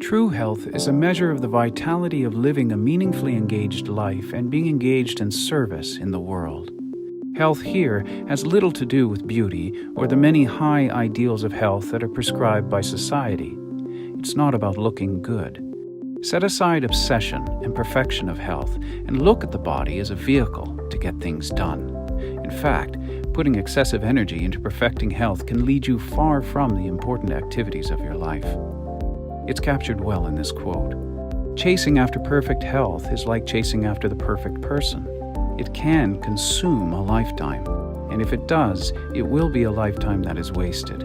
True health is a measure of the vitality of living a meaningfully engaged life and being engaged in service in the world. Health here has little to do with beauty or the many high ideals of health that are prescribed by society. It's not about looking good. Set aside obsession and perfection of health and look at the body as a vehicle to get things done. In fact, putting excessive energy into perfecting health can lead you far from the important activities of your life. It's captured well in this quote. Chasing after perfect health is like chasing after the perfect person. It can consume a lifetime, and if it does, it will be a lifetime that is wasted.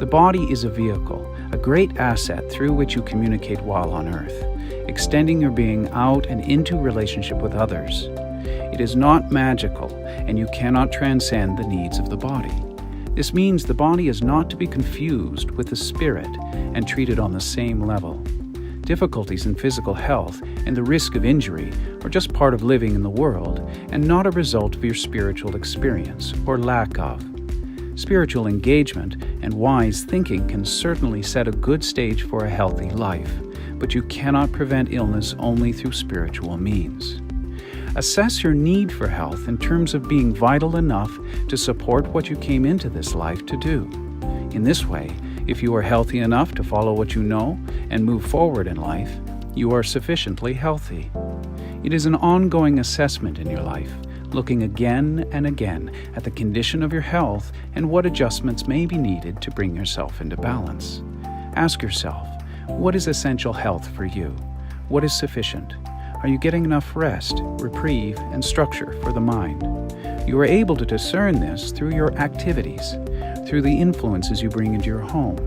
The body is a vehicle, a great asset through which you communicate while on earth, extending your being out and into relationship with others. It is not magical, and you cannot transcend the needs of the body. This means the body is not to be confused with the spirit and treated on the same level. Difficulties in physical health and the risk of injury are just part of living in the world and not a result of your spiritual experience or lack of. Spiritual engagement and wise thinking can certainly set a good stage for a healthy life, but you cannot prevent illness only through spiritual means. Assess your need for health in terms of being vital enough to support what you came into this life to do. In this way, if you are healthy enough to follow what you know and move forward in life, you are sufficiently healthy. It is an ongoing assessment in your life, looking again and again at the condition of your health and what adjustments may be needed to bring yourself into balance. Ask yourself, what is essential health for you? What is sufficient? Are you getting enough rest, reprieve, and structure for the mind? You are able to discern this through your activities, through the influences you bring into your home,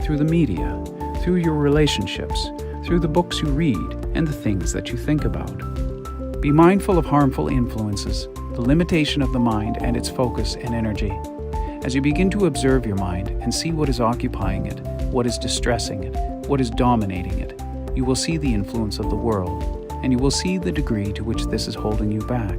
through the media, through your relationships, through the books you read, and the things that you think about. Be mindful of harmful influences, the limitation of the mind and its focus and energy. As you begin to observe your mind and see what is occupying it, what is distressing it, what is dominating it, you will see the influence of the world and you will see the degree to which this is holding you back.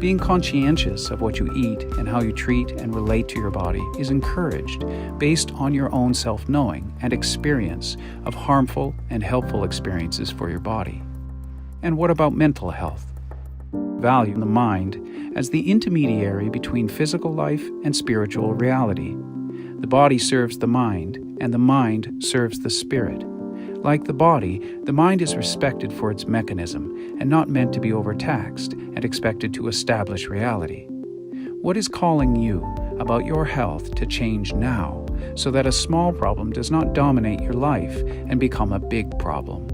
Being conscientious of what you eat and how you treat and relate to your body is encouraged based on your own self knowing and experience of harmful and helpful experiences for your body. And what about mental health? Value the mind as the intermediary between physical life and spiritual reality. The body serves the mind, and the mind serves the spirit. Like the body, the mind is respected for its mechanism and not meant to be overtaxed and expected to establish reality. What is calling you about your health to change now so that a small problem does not dominate your life and become a big problem?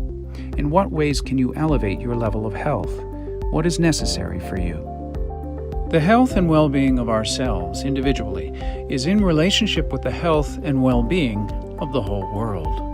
In what ways can you elevate your level of health? What is necessary for you? The health and well being of ourselves individually is in relationship with the health and well being of the whole world.